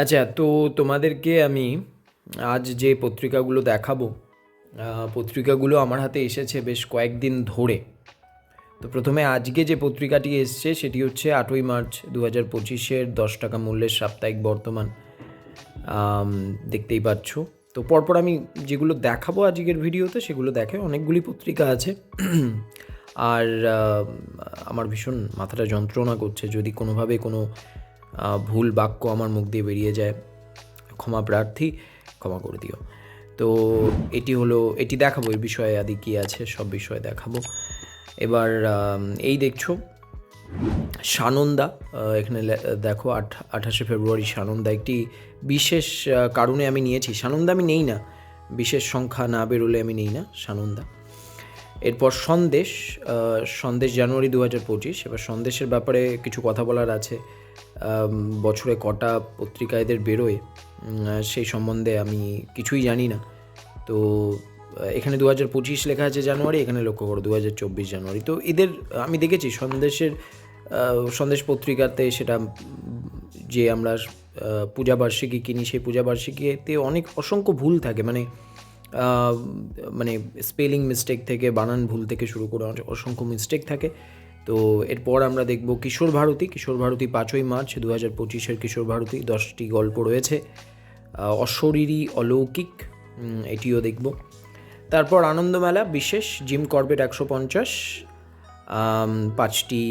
আচ্ছা তো তোমাদেরকে আমি আজ যে পত্রিকাগুলো দেখাবো পত্রিকাগুলো আমার হাতে এসেছে বেশ কয়েকদিন ধরে। তো প্রথমে আজকে যে পত্রিকাটি এসছে সেটি হচ্ছে আটই মার্চ দু হাজার পঁচিশের দশ টাকা মূল্যের সাপ্তাহিক বর্তমান। দেখতেই পাচ্ছ। তো পরপর আমি যেগুলো দেখাবো আজকের ভিডিওতে সেগুলো দেখে অনেকগুলি পত্রিকা আছে। আর আমার ভীষণ মাথাটা যন্ত্রণা করছে যদি কোনোভাবে কোনো ভুল বাক্য আমার মুখ দিয়ে বেরিয়ে যায়। ক্ষমা প্রার্থী, ক্ষমা করে দিও। তো এটি হলো, এটি দেখাবো এই বিষয়ে আদি কী আছে, সব বিষয়ে দেখাবো। এবার এই দেখছ, সানন্দা এখানে দেখো আট আঠাশে ফেব্রুয়ারি সানন্দা একটি বিশেষ কারণে আমি নিয়েছি। সানন্দা আমি নেই না, বিশেষ সংখ্যা না বেরোলে আমি নেই না, সানন্দা। এরপর সন্দেশ সন্দেশ জানুয়ারি দু হাজার পঁচিশ, এবার সন্দেশের ব্যাপারে কিছু কথা বলার আছে। বছরে কটা পত্রিকা এদের বেরোয় সেই সম্বন্ধে আমি কিছুই জানি না। তো এখানে দু হাজার পঁচিশ লেখা আছে জানুয়ারি, এখানে লক্ষ্য করো দু হাজার চব্বিশ জানুয়ারি। তো এদের, আমি দেখেছি সন্দেশের সন্দেশ পত্রিকাতে সেটা যে আমরা পূজাবার্ষিকী কিনি, সেই পূজাবার্ষিকীতে অনেক অসংখ্য ভুল থাকে। মানে মানে স্পেলিং মিস্টেক থেকে, বানান ভুল থেকে শুরু করে অসংখ্য মিস্টেক থাকে। তো এরপর আমরা দেখব কিশোর ভারতী। কিশোর ভারতী পাঁচই মার্চ দু হাজার পঁচিশের কিশোর ভারতী। দশটি গল্প রয়েছে আহ, অশরীরী অলৌকিক এটিও দেখব। তারপর আনন্দমেলা বিশেষ জিম করবেট একশো পঞ্চাশ। পাঁচটি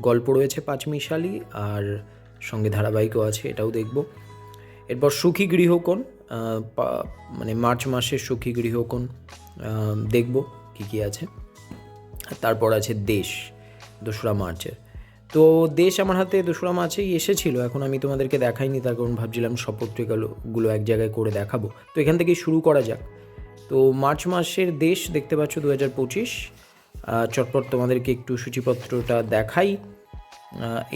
গল্প রয়েছে পাঁচমিশালি আর সঙ্গে ধারাবাহিকও আছে এটাও দেখব। এরপর সুখী গৃহকোণ মানে মার্চ মাসের সুখী গৃহকোণ দেখব কী কী আছে। তারপর আছে দেশ। দোসরা মার্চের তো দেশ আমার হাতে দোসরা মার্চেই এসেছিল, এখন আমি তোমাদেরকে দেখাইনি, তার কারণ ভাবছিলাম সব পত্রিকাগুলো গুলো এক জায়গায় করে দেখাবো। তো এখান থেকেই শুরু করা যাক। তো মার্চ মাসের দেশ দেখতে পাচ্ছ দু হাজার পঁচিশ চটপট তোমাদেরকে একটু সূচিপত্রটা দেখাই।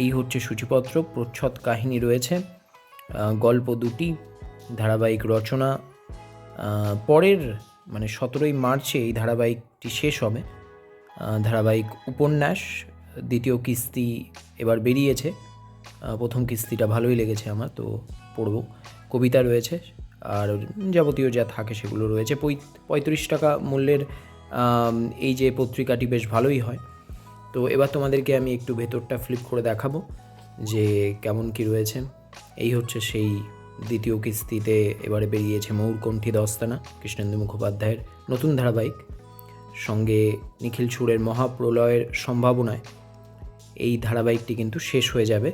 এই হচ্ছে সূচিপত্র, প্রচ্ছদ কাহিনী রয়েছে। গল্প দুটি, ধারাবাহিক রচনা। পরের মানে সতেরোই মার্চে এই ধারাবাহিকটি শেষ হবে। ধারাবাহিক উপন্যাস, দ্বিতীয় কিস্তি এবার বেরিয়েছে। প্রথম কিস্তিটা ভালোই লেগেছে আমার, তো পড়ব। কবিতা রয়েছে, আর যাবতীয় যা থাকে সেগুলো রয়েছে। পঁয়ত্রিশ টাকা মূল্যের এই যে পত্রিকাটি বেশ ভালোই হয়। তো এবার তোমাদেরকে আমি একটু ভেতরটা ফ্লিপ করে দেখাবো যে কেমন কি রয়েছে। এই হচ্ছে সেই দ্বিতীয় কিস্তিতে এবারে বেরিয়েছে ময়ূরকণ্ঠী দস্তানা, কৃষ্ণেন্দু মুখোপাধ্যায়ের নতুন ধারাবাহিক। সঙ্গে নিখিল সুরের মহাপ্রলয়ের সম্ভাবনায় এই ধারাবাহিকটি কিন্তু শেষ হয়ে যাবে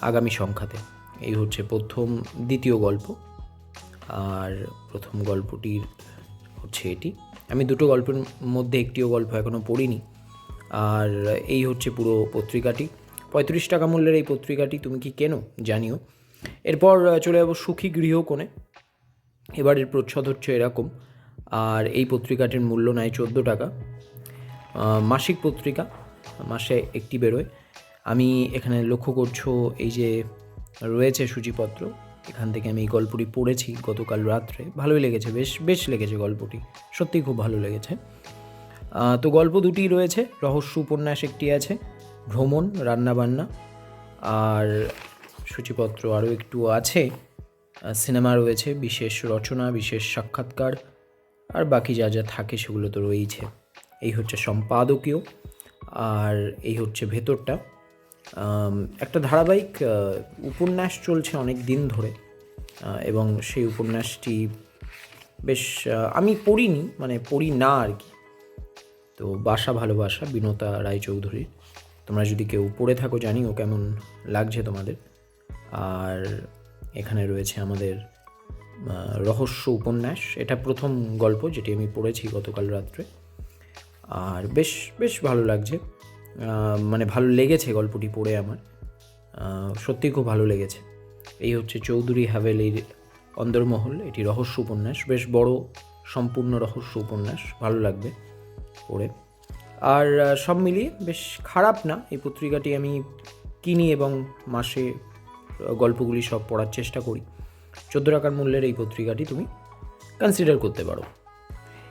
আগামী সংখ্যাতে। এই হচ্ছে প্রথম, দ্বিতীয় গল্প। আর প্রথম গল্পটির হচ্ছে এটি। আমি দুটো গল্পের মধ্যে একটিও গল্প এখনও পড়িনি। আর এই হচ্ছে পুরো পত্রিকাটি। পঁয়ত্রিশ টাকা মূল্যের এই পত্রিকাটি তুমি কি কেনো, জানিও। এরপর চলে যাব সুখী গৃহকোণে। এবারের প্রচ্ছদ হচ্ছে এরকম। আর এই পত্রিকাটির মূল্য নেয় চোদ্দ টাকা। মাসিক পত্রিকা, মাসে একটি বেরোয়। আমি এখানে লক্ষ্য করছ এই যে রয়েছে সূচিপত্র। এখান থেকে আমি এই গল্পটি পড়েছি গতকাল রাত্রে। ভালোই লেগেছে, বেশ বেশ লেগেছে গল্পটি। সত্যিই খুব ভালো লেগেছে। তো গল্প দুটি রয়েছে, রহস্য উপন্যাস একটি আছে, ভ্রমণ, রান্নাবান্না আর সূচিপত্র আরও একটু আছে। সিনেমা রয়েছে, বিশেষ রচনা, বিশেষ সাক্ষাৎকার। আর বাকি যা যা থাকে সেগুলো তো রয়েইছে। এই হচ্ছে সম্পাদকীয় আর এই হচ্ছে ভেতরটা। একটা ধারাবাহিক উপন্যাস চলছে অনেক দিন ধরে এবং সেই উপন্যাসটি বেশ আমি পড়িনি মানে পড়ি না আর কি। তো বাসা ভালোবাসা, বিনতা রায়চৌধুরীর তোমরা যদি কেউ পড়ে থাকো জানিও কেমন লাগছে তোমাদের। আর এখানে রয়েছে আমাদের রহস্য উপন্যাস। এটা প্রথম গল্প যেটি আমি পড়েছি গতকাল রাত্রে। আর বেশ বেশ ভালো লাগছে। মানে ভালো লেগেছে গল্পটি পড়ে আমার। আহ, সত্যিই খুব ভালো লেগেছে। এই হচ্ছে চৌধুরী হাভেলির অন্দরমহল। এটি রহস্য উপন্যাস বেশ বড় সম্পূর্ণ রহস্য উপন্যাস। ভালো লাগবে পড়ে। আর সব মিলিয়ে বেশ খারাপ না। এই পত্রিকাটি আমি কিনি এবং মাসে গল্পগুলি সব পড়ার চেষ্টা করি। চোদ্দ টাকার মূল্যের এই পত্রিকাটি তুমি কনসিডার করতে পারো।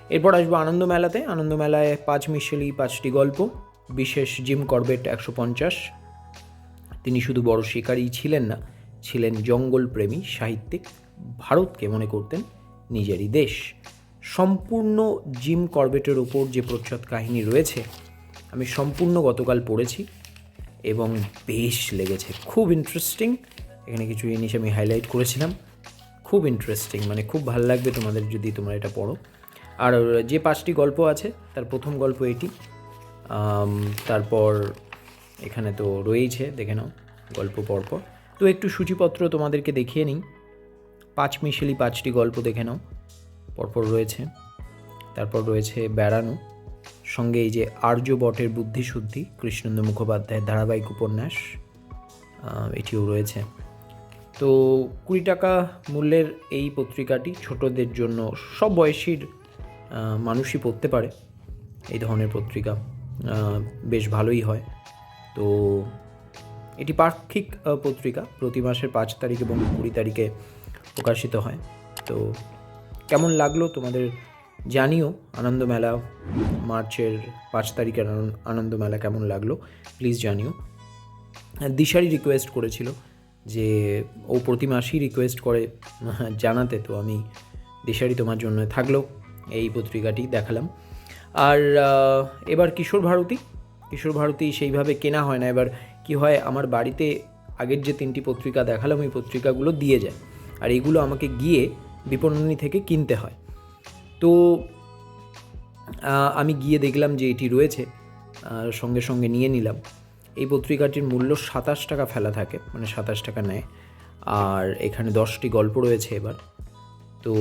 এরপর আসব আনন্দ মেলাতে। আনন্দ মেলায় পাঁচ মিশেলি, পাঁচটি গল্প, বিশেষ জিম করবেট একশো পঞ্চাশ। তিনি শুধু বড় শিকারী ছিলেন না, ছিলেন জঙ্গলপ্রেমী সাহিত্যিক, ভারতকে মনে করতেন নিজেরই দেশ। সম্পূর্ণ জিম করবেটের ওপর যে প্রচ্ছদ কাহিনী রয়েছে, আমি সম্পূর্ণ গতকাল পড়েছি এবং বেশ লেগেছে। খুব ইন্টারেস্টিং এখানে কিছু জিনিস আমি হাইলাইট করেছিলাম। খুব ইন্টারেস্টিং মানে খুব ভালো লাগবে তোমাদের যদি তোমরা এটা পড়ো। আর যে পাঁচটি গল্প আছে, তার প্রথম গল্প এটি। তারপর এখানে তো রয়েইছে, দেখে নাও, গল্প পরপর। তো একটু সূচিপত্র তোমাদেরকে দেখিয়ে নিই। পাঁচ মিশেলি পাঁচটি গল্প দেখে নাও, পরপর রয়েছে। তারপর রয়েছে বেড়ানো, সঙ্গে এই যে আর্যবটের বুদ্ধিশুদ্ধি কৃষ্ণেন্দ্র মুখোপাধ্যায়ের ধারাবাহিক উপন্যাস এটিও রয়েছে। তো কুড়ি টাকা মূল্যের এই পত্রিকাটি ছোটদের জন্য সব বয়সীর মানুষই পড়তে পারে এই ধরনের পত্রিকা বেশ ভালোই হয়। তো এটি পাক্ষিক পত্রিকা, প্রতি মাসের পাঁচ তারিখ এবং কুড়ি তারিখে প্রকাশিত হয়। তো কেমন লাগল তোমাদের জানিও। আনন্দ মেলা, মার্চের পাঁচ তারিখের আনন্দ- আনন্দ মেলা কেমন লাগল প্লিজ জানিও। দিশারি রিকোয়েস্ট করেছিল যে ও প্রতি মাসেই রিকোয়েস্ট করে জানাতে। তো আমি দেশারি তোমার জন্য থাকল, এই পত্রিকাটি দেখালাম। আর এবার কিশোর ভারতী কিশোর ভারতী সেইভাবে কেনা হয় না। এবার কি হয়, আমার বাড়িতে আগের যে তিনটি পত্রিকা দেখালাম, ওই পত্রিকাগুলো দিয়ে যায়। আর এগুলো আমাকে গিয়ে বিপণনী থেকে কিনতে হয়। তো আমি গিয়ে দেখলাম যে এটি রয়েছে সঙ্গে সঙ্গে নিয়ে নিলাম। এই পত্রিকাটির মূল্য সাতাশ টাকা ফেলা থাকে মানে সাতাশ টাকা নেয়। আর এখানে দশটি গল্প রয়েছে এবার। তো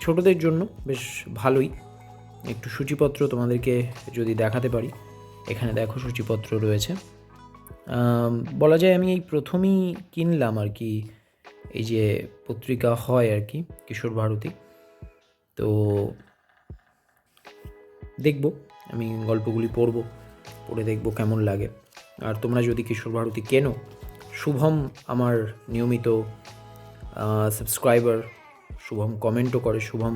ছোটদের জন্য বেশ ভালোই। একটু সূচিপত্র তোমাদেরকে যদি দেখাতে পারি। এখানে দেখো সূচিপত্র রয়েছে। বলা যায় আমি এই প্রথমেই কিনলাম আর কি, এই যে পত্রিকা হয় আর কি, কিশোর ভারতী। তো দেখব, আমি গল্পগুলি পড়ব, পড়ে দেখব কেমন লাগে। আর তোমরা যদি কিশোর ভারতী কেনো, শুভম আমার নিয়মিত সাবস্ক্রাইবার শুভম কমেন্টও করে, শুভম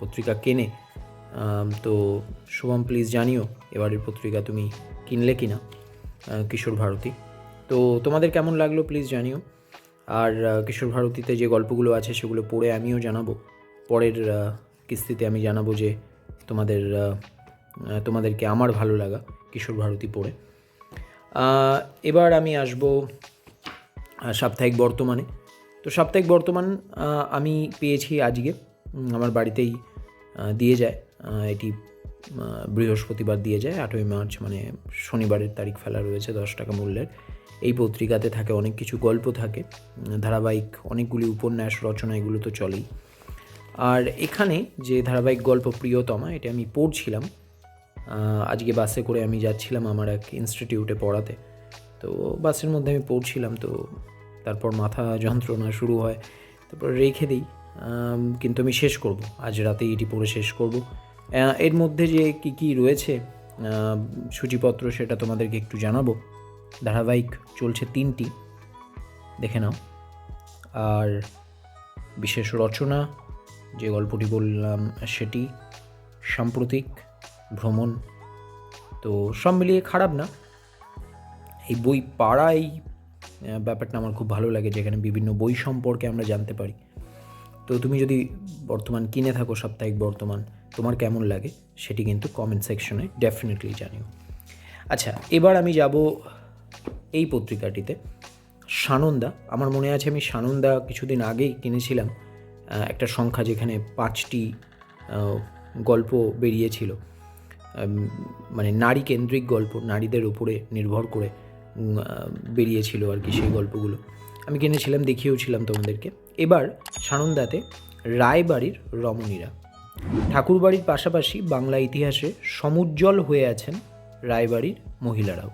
পত্রিকা কেনে। তো শুভম প্লিজ জানিও, এবারের পত্রিকা তুমি কিনলে কি না কিশোর ভারতী। তো তোমাদের কেমন লাগল প্লিজ জানিও। আর কিশোর ভারতীতে যে গল্পগুলো আছে সেগুলো পড়ে আমিও জানাব। পরের কিস্তিতে আমি জানাব যে তোমাদের তোমাদেরকে আমার ভালো লাগা কিশোর ভারতী পড়ে। এবার আমি আসব সাপ্তাহিক বর্তমানে। তো সাপ্তাহিক বর্তমান আমি পেয়েছি আজকে আমার বাড়িতেই দিয়ে যায়। এটি বৃহস্পতিবার দিয়ে যায়, আটই মার্চ মানে শনিবারের তারিখ ফেলা রয়েছে দশ টাকা মূল্যের। এই পত্রিকাতে থাকে অনেক কিছু, গল্প থাকে ধারাবাহিক অনেকগুলি উপন্যাস রচনা, এগুলো তো চলেই। আর এখানে যে ধারাবাহিক গল্প প্রিয়তমা, এটা আমি পড়ছিলাম আজকে বাসে করে আমি যাচ্ছিলাম আমার এক ইনস্টিটিউটে পড়াতে। তো বাসের মধ্যে আমি পড়ছিলাম, তো তারপর মাথা যন্ত্রণা শুরু হয়, তারপর রেখে দিই কিন্তু আমি শেষ করব, আজ রাতেই এটি পড়ে শেষ করব। এর মধ্যে যে কি কি রয়েছে সূচিপত্র সেটা তোমাদেরকে একটু জানাব। ধারাবাহিক চলছে তিনটি, দেখে নাও। আর বিশেষ রচনা, যে গল্পটি বললাম সেটি সাম্প্রতিক। ভ্রমণ। তো সব মিলিয়ে খারাপ না। এই বই পাড়া এই আহ, ব্যাপারটা আমার খুব ভালো লাগে যেখানে বিভিন্ন বই সম্পর্কে আমরা জানতে পারি। তো তুমি যদি বর্তমান কিনে থাকো সাপ্তাহিক বর্তমান তোমার কেমন লাগে সেটি কিন্তু কমেন্ট সেকশনে ডেফিনেটলি জানিও। আচ্ছা এবার আমি যাব এই পত্রিকাটিতে। সানন্দা আমার মনে আছে আমি সানন্দা কিছুদিন আগেই কিনেছিলাম একটা সংখ্যা যেখানে পাঁচটি গল্প বেরিয়েছিল। মানে নারী কেন্দ্রিক গল্প, নারীদের উপরে নির্ভর করে বেরিয়েছিল আর কি সেই গল্পগুলো। আমি কিনেছিলাম, দেখিয়েওছিলাম তোমাদেরকে। এবার সানন্দাতে রায়বাড়ির রমণীরা। ঠাকুরবাড়ির পাশাপাশি বাংলা ইতিহাসে সমুজ্জ্বল হয়ে আছেন রায়বাড়ির মহিলারাও।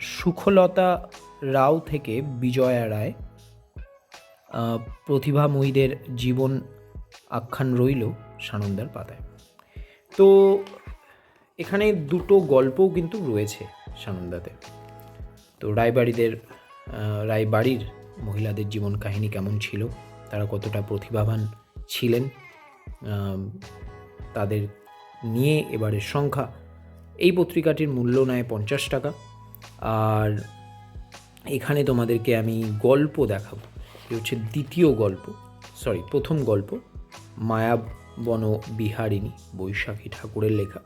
সুখলতা রাও থেকে বিজয়া রায় প্রতিভাময়ীদের জীবন আখ্যান রইল সানন্দার পাতায়। তো এখানে দুটো গল্পও কিন্তু রয়েছে সানন্দাতে। তো রায়বাড়িদের রায়বাড়ির মহিলাদের জীবন কাহিনী কেমন ছিল, তারা কতটা প্রতিভাবান ছিলেন তাদের নিয়ে এবারের সংখ্যা, এই পত্রিকাটির মূল্য নেয় পঞ্চাশ টাকা। আর এখানে তোমাদেরকে আমি গল্প দেখাবো হচ্ছে দ্বিতীয় গল্প সরি প্রথম গল্প মায়া বন বিহারিণী বৈশাখী ঠাকুরের লেখা।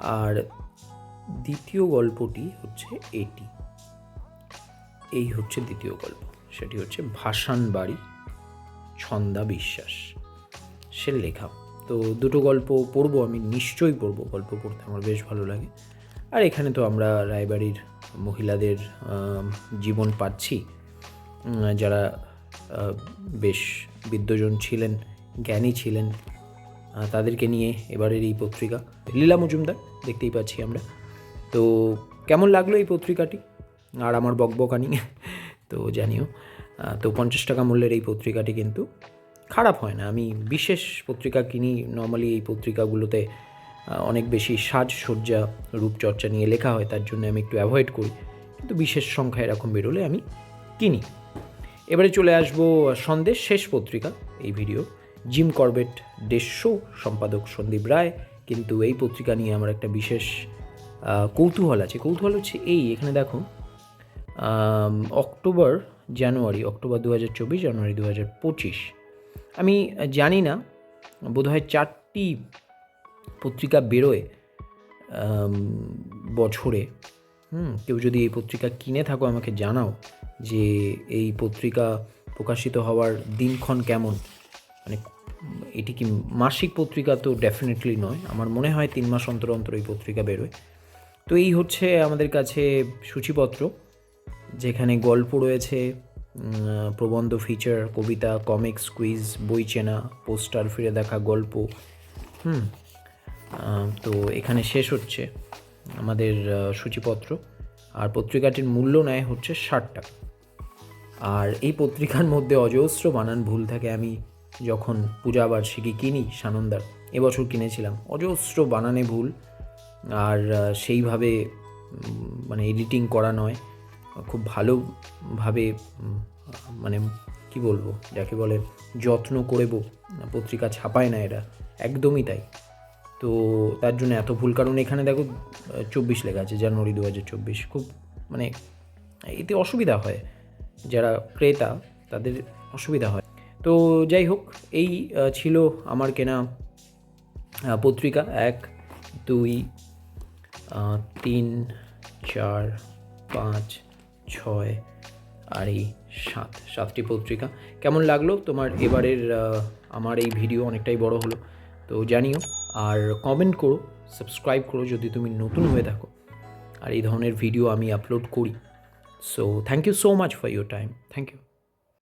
আর দ্বিতীয় গল্পটি হচ্ছে এটি। এই হচ্ছে দ্বিতীয় গল্প। সেটি হচ্ছে ভাসান বাড়ি, ছন্দা বিশ্বাস। সে লেখা। তো দুটো গল্প পড়ব, আমি নিশ্চয়ই পড়ব। গল্প পড়তে আমার বেশ ভালো লাগে। আর এখানে তো আমরা রায়বাড়ির মহিলাদের জীবন পাচ্ছি। যারা বেশ বিদ্যজন ছিলেন, জ্ঞানী ছিলেন। তাদেরকে নিয়ে এবারের এই পত্রিকা। লীলা মজুমদার, দেখতেই পাচ্ছি আমরা। তো কেমন লাগল এই পত্রিকাটি? আর আমার বকবকানি, তো জানিও। তো পঞ্চাশ টাকা মূল্যের এই পত্রিকাটি কিন্তু খারাপ হয় না। আমি বিশেষ পত্রিকা কিনি নর্মালি এই পত্রিকাগুলোতে অনেক বেশি সাজসজ্জা, রূপচর্চা নিয়ে লেখা হয়, তার জন্য আমি একটু অ্যাভয়েড করি। কিন্তু বিশেষ সংখ্যা এরকম বেরোলে আমি কিনি। এবারে চলে আসব সন্দেশ শেষ পত্রিকা, এই ভিডিও জিম করবেট দেড়শো সম্পাদক সন্দীপ রায়। কিন্তু এই পত্রিকা নিয়ে আমার একটা বিশেষ কৌতূহল আছে। কৌতূহল হচ্ছে এই, এখানে দেখো অক্টোবর জানুয়ারি, অক্টোবর দু হাজার চব্বিশ, জানুয়ারি দু হাজার পঁচিশ। আমি জানি না, বোধহয় চারটি পত্রিকা বেরোয় বছরে। হুম, কেউ যদি এই পত্রিকা কিনে থাকো, আমাকে জানাও যে এই পত্রিকা প্রকাশিত হওয়ার দিনক্ষণ কেমন। মানে এটি কি মাসিক পত্রিকা? তো ডেফিনেটলি নয়। আমার মনে হয় তিন মাস অন্তর অন্তর এই পত্রিকা বেরোয়। তো এই হচ্ছে আমাদের কাছে সূচিপত্র, যেখানে গল্প রয়েছে প্রবন্ধ ফিচার কবিতা কমিক্স কুইজ বই চেনা পোস্টার ফিরে দেখা, গল্প। হুম তো এখানে শেষ হচ্ছে আমাদের সূচিপত্র। আর পত্রিকাটির মূল্য নেয় হচ্ছে ষাট টাকা। আর এই পত্রিকার মধ্যে অজস্র বানান ভুল থাকে, আমি যখন পূজা বার্ষিকী কিনি সানন্দার, এবছর কিনেছিলাম। অজস্র বানানে ভুল, আর সেইভাবে মানে এডিটিং করা নয়, খুব ভালোভাবে মানে কি বলব, যাকে বলে যত্ন করে পত্রিকা ছাপায় না এরা, একদমই তাই। তো তার জন্য এত ভুল, কারণ এখানে দেখো চব্বিশ লেখা আছে, জানুয়ারি দু হাজার চব্বিশ, খুব মানে এতে অসুবিধা হয়। যারা ক্রেতা, তাদের অসুবিধা হয়। তো যাই হোক, এই ছিল আমার কেনা পত্রিকা। এক, দুই তিন, চার, পাঁচ, ছয়, আর এই সাত, সাতটি পত্রিকা। কেমন লাগল তোমার এবারের আমার এই ভিডিও? অনেকটাই বড় হলো। তো জানিও, আর কমেন্ট করো সাবস্ক্রাইব করো যদি তুমি নতুন হয়ে থাকো। আর এই ধরনের ভিডিও আমি আপলোড করি। So thank you so much for your time thank you